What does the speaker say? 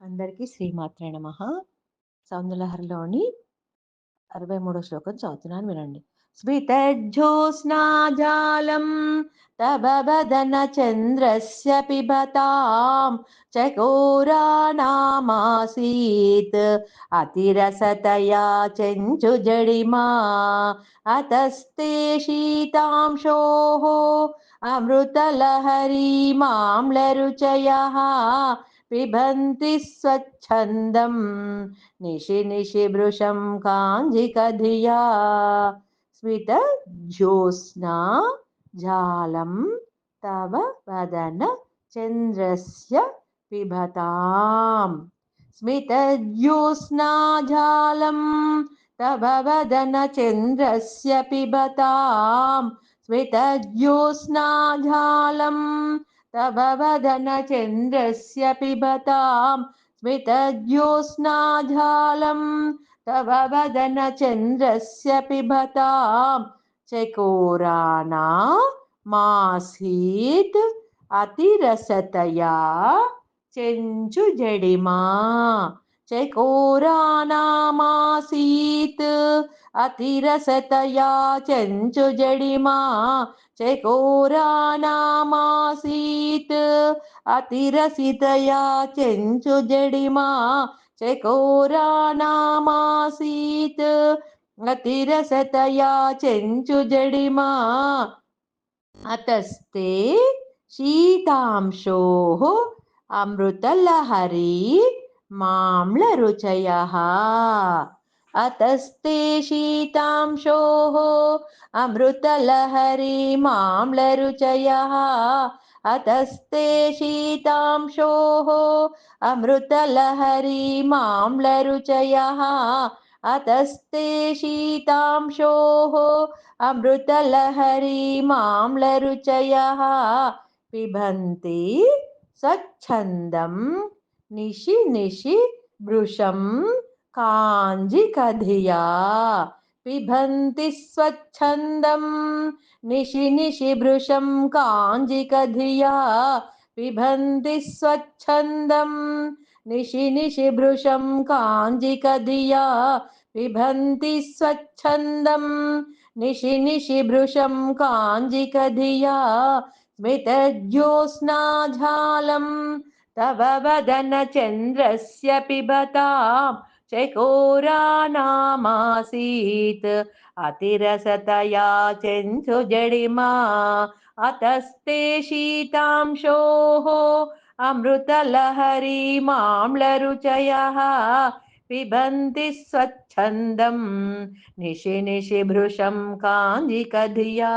అందరికీ శ్రీమాత్రే నమ. సౌందలహర్లోని అరవై మూడో శ్లోకం చదువుతున్నాను వినండి. స్మితజ్జోస్నాజాలం తవ వదన చంద్రస్య పిబతాం చకోరానామాసీత్ అతిరసతయా చెంచు జడిమా అతస్తే శీతాంశోः అమృతలహరీ మాంలరుచయः पिबन्ति स्वच्छन्दं निशि निशिभृशं काञ्जिकधिया। स्मितज्योत्स्ना जालं तव वदन चन्द्रस्य पिबताम् स्मितज्योत्स्नाजालं तव वदन चन्द्रस्य पिबताम् स्मितज्योत्स्नाजालं तव वदनचन्द्रस्य पिबतां स्मितज्योत्स्नाजालं तव वदनचन्द्रस्य पिबतां चकोराना मासीत् अतिरसतया చెంచుజడిమా చకోరానామాసీత్ అతిరసతయా చెంచు జడిమా చకోరానామాసీత్. అతిరసితయా చెంచు జడిమా చకోరానామాసీత్. అతిరసతయా చెంచు జడిమా. అతస్తే శీతాంశో అమృతలహరి మామ్ల రుచయ अतस्ते शीतांशोः अमृतलहरी माम्लरुचयः। अतस्ते शीतांशोः अमृतलहरी माम्लरुचयः। अतस्ते शीतांशोः अमृतलहरी माम्लरुचयः। पिबन्ति स्वच्छन्दं निशि निशि भृशं काञ्जिकधिया पिबन्ति स्वच्छन्दं निशि निशि भृशं काञ्जिकधिया पिबन्ति स्वच्छन्दं निशि निशि भृशं काञ्जिकधिया पिबन्ति स्वच्छन्दं निशि निशि भृशं काञ्जिकधिया स्मितज्योत्स्नाझालं तव वदनचन्द्रस्य पिबतां चकोरानामासीत् अतिरसतया चेञ्चुजडिमा अतस्ते शीतांशोः अमृतलहरी माम्लरुचयः पिबन्ति स्वच्छन्दं निशि निशि भृशं काञ्जिकधिया।